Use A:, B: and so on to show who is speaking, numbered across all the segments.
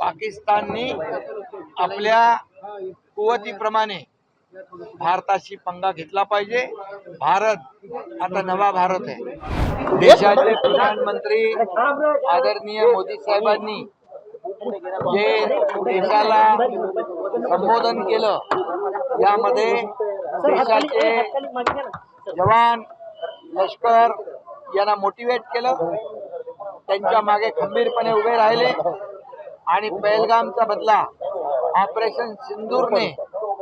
A: पाकिस्ताननी आपल्या कुवतीप्रमाणे भारताशी पंगा घेतला पाहिजे. भारत आता नवा भारत आहे. देशाचे प्रधानमंत्री आदरणीय मोदी साहेबांनी जे देशाला संबोधन केलं यामध्ये देशाचे जवान लष्कर यांना मोटिवेट केलं. त्यांच्या मागे खंबीरपणे उभे राहिले. आणि पहलगामचा बदला ऑपरेशन सिंदूरने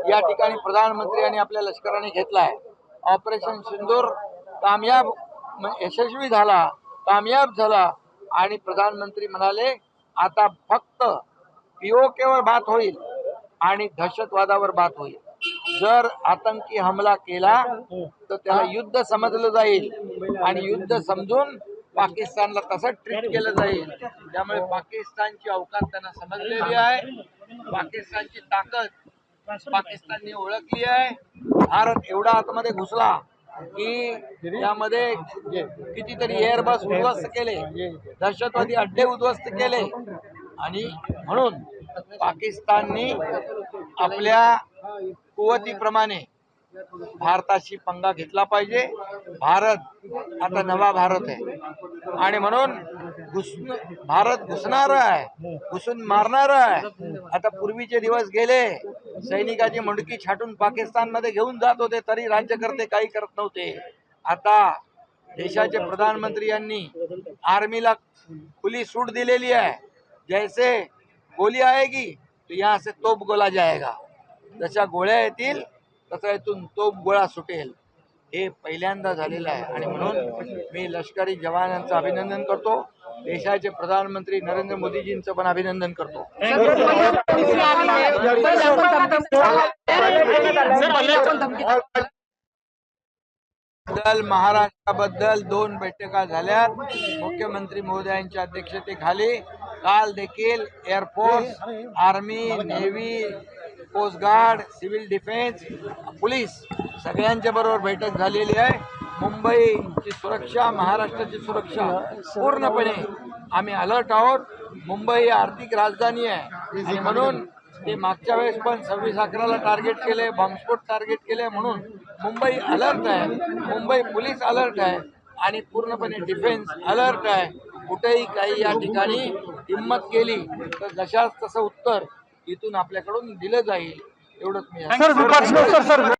A: या ठिकाणी प्रधानमंत्री आणि आपल्या लष्कराने घेतला आहे ऑपरेशन सिंदूर कामयाब यशस्वी झाला कामयाब झाला आणि प्रधानमंत्री म्हणाले आता फक्त पीओकेवर बात होईल आणि दहशतवादावर बात होईल. जर आतंकी हमला केला तर त्याला युद्ध समजलं जाईल आणि युद्ध समजून पाकिस्तानला तसंच ट्रीट केलं जाईल. त्यामुळे पाकिस्तानची अवकात त्यांना समजलेली आहे. पाकिस्तानची ताकद पाकिस्तानने ओळखली आहे. भारत एवढा आतमध्ये घुसला की त्यामध्ये कितीतरी एअरबस उद्ध्वस्त केले. दहशतवादी अड्डे उद्ध्वस्त केले. आणि म्हणून पाकिस्ताननी आपल्या कुवतीप्रमाणे भारताशी पंगा घेतला पाहिजे. भारत आता नवा भारत आहे. आणि म्हणून घुस भारत घुसणार आहे. घुसून मारणार आहे. आता पूर्वीचे दिवस गेले. सैनिकाची मुंडकी छाटून पाकिस्तानमध्ये घेऊन जात होते. तरी राज्यकर्ते काही करत नव्हते. आता देशाचे प्रधानमंत्री यांनी आर्मीला खुली सूट दिलेली आहे. जैसे गोली आएगी तो यहाँ से तोप गोला जाएगा. जशा गोळ्या येतील तसा इथून तो गोळा सुटेल. हे पहिल्यांदा झालेलं आहे. आणि म्हणून मी लष्करी जवानांचं अभिनंदन करतो. देशाचे प्रधानमंत्री नरेंद्र मोदीजींचं पण अभिनंदन करतो. बद्दल महाराष्ट्राबद्दल दोन बैठका झाल्या. मुख्यमंत्री महोदयांच्या अध्यक्षतेखाली. काल देखील air force army navy coast guard civil defence police सगळ्यांच्या बरोबर बैठक झालेली आहे. मुंबईची सुरक्षा महाराष्ट्राची सुरक्षा पूर्णपणे आम्ही अलर्ट आहोत. मुंबई ही आर्थिक राजधानी आहे. आणि म्हणून ते मागच्या वेळेस पण सव्वीस अकराला टार्गेट केले बॉम्बस्फोट टार्गेट केले म्हणून मुंबई अलर्ट आहे. मुंबई पोलीस अलर्ट आहे. आणि पूर्णपणे डिफेन्स अलर्ट आहे. कुठेही काही या ठिकाणी हिंमत केली तर जशाच तसं उत्तर इथून आपल्याकडून दिलं जाईल. एवढंच मी
B: सर सर सर.